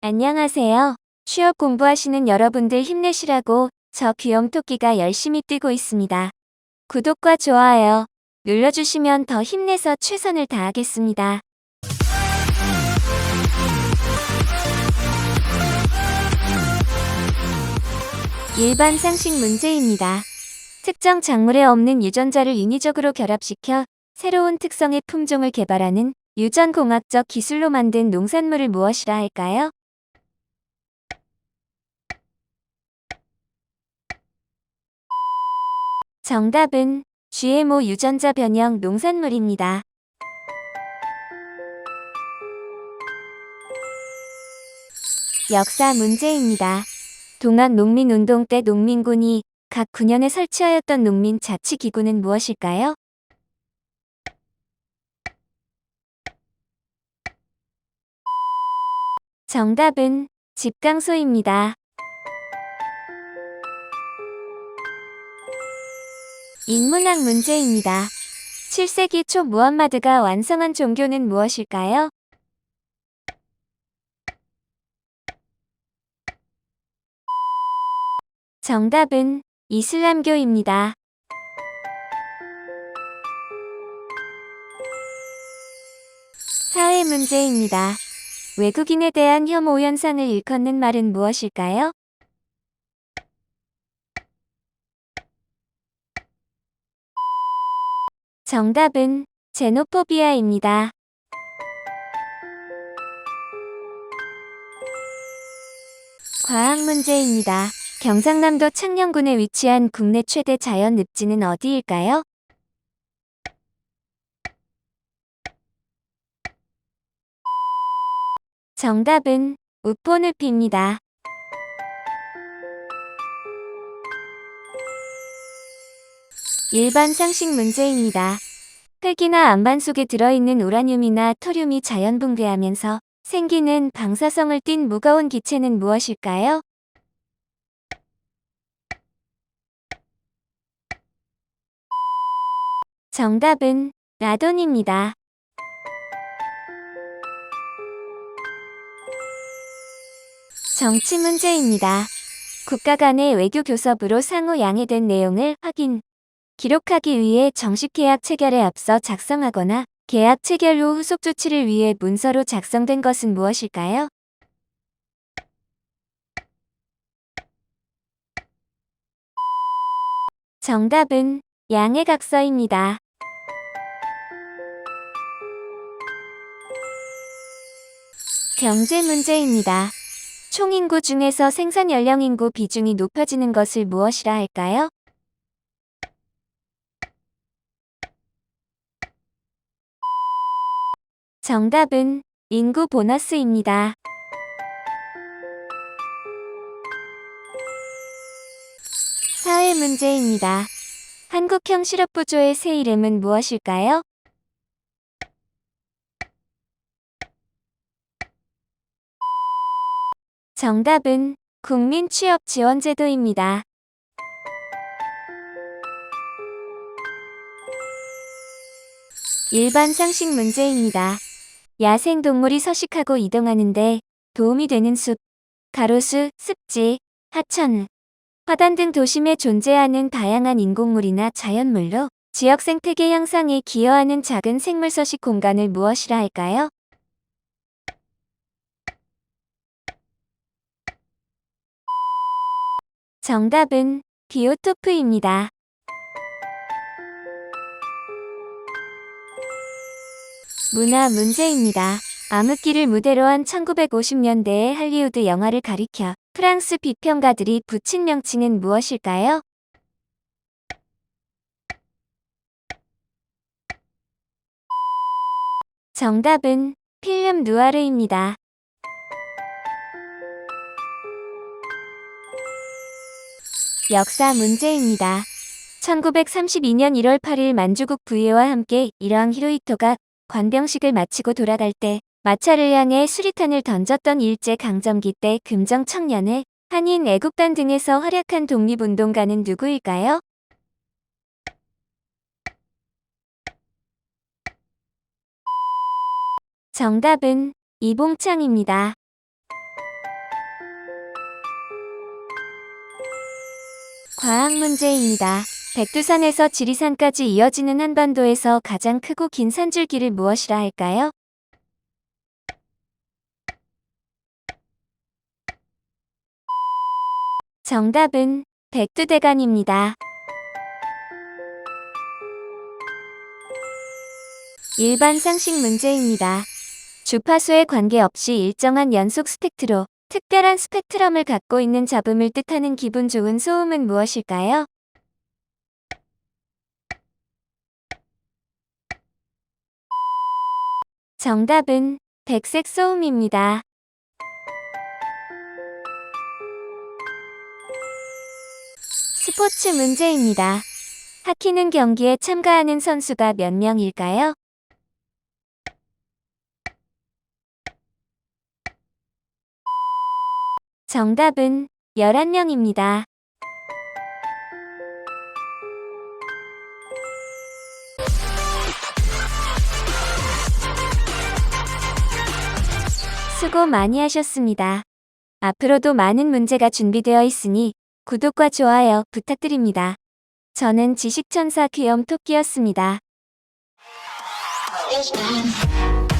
안녕하세요. 취업 공부하시는 여러분들 힘내시라고 저 귀염토끼가 열심히 뛰고 있습니다. 구독과 좋아요 눌러주시면 더 힘내서 최선을 다하겠습니다. 일반 상식 문제입니다. 특정 작물에 없는 유전자를 인위적으로 결합시켜 새로운 특성의 품종을 개발하는 유전공학적 기술로 만든 농산물을 무엇이라 할까요? 정답은 GMO 유전자 변형 농산물입니다. 역사 문제입니다. 동학농민운동 때 농민군이 각 군현에 설치하였던 농민 자치기구는 무엇일까요? 정답은 집강소입니다. 인문학 문제입니다. 7세기 초 무함마드가 완성한 종교는 무엇일까요? 정답은 이슬람교입니다. 사회 문제입니다. 외국인에 대한 혐오 현상을 일컫는 말은 무엇일까요? 정답은 제노포비아입니다. 과학 문제입니다. 경상남도 창녕군에 위치한 국내 최대 자연 늪지는 어디일까요? 정답은 우포늪입니다. 일반 상식 문제입니다. 흙이나 안반 속에 들어있는 우라늄이나 토륨이 자연 붕괴하면서 생기는 방사성을 띤 무거운 기체는 무엇일까요? 정답은 라돈입니다. 정치 문제입니다. 국가 간의 외교 교섭으로 상호 양해된 내용을 확인, 기록하기 위해 정식 계약 체결에 앞서 작성하거나 계약 체결 후 후속 조치를 위해 문서로 작성된 것은 무엇일까요? 정답은 양해각서입니다. 경제 문제입니다. 총인구 중에서 생산 연령 인구 비중이 높아지는 것을 무엇이라 할까요? 정답은 인구 보너스입니다. 사회 문제입니다. 한국형 시럽부조의 새 이름은 무엇일까요? 정답은 국민 취업 지원 제도입니다. 일반 상식 문제입니다. 야생동물이 서식하고 이동하는데 도움이 되는 숲, 가로수, 습지, 하천, 화단 등 도심에 존재하는 다양한 인공물이나 자연물로 지역 생태계 향상에 기여하는 작은 생물 서식 공간을 무엇이라 할까요? 정답은 비오토프입니다. 문화 문제입니다. 암흑기를 무대로 한 1950년대의 할리우드 영화를 가리켜 프랑스 비평가들이 붙인 명칭은 무엇일까요? 정답은 필름 누아르입니다. 역사 문제입니다. 1932년 1월 8일 만주국 부위와 함께 이러한 히로히토가 관병식을 마치고 돌아갈 때 마차를 향해 수리탄을 던졌던 일제강점기 때 금정 청년회, 한인 애국단 등에서 활약한 독립운동가는 누구일까요? 정답은 이봉창입니다. 과학 문제입니다. 백두산에서 지리산까지 이어지는 한반도에서 가장 크고 긴 산줄기를 무엇이라 할까요? 정답은 백두대간입니다. 일반 상식 문제입니다. 주파수에 관계없이 일정한 연속 스펙트로 특별한 스펙트럼을 갖고 있는 잡음을 뜻하는 기분 좋은 소음은 무엇일까요? 정답은 백색 소음입니다. 스포츠 문제입니다. 하키는 경기에 참가하는 선수가 몇 명일까요? 정답은 11명입니다. 수고 많이 하셨습니다. 앞으로도 많은 문제가 준비되어 있으니 구독과 좋아요 부탁드립니다. 저는 지식천사 귀염 토끼였습니다. It's time.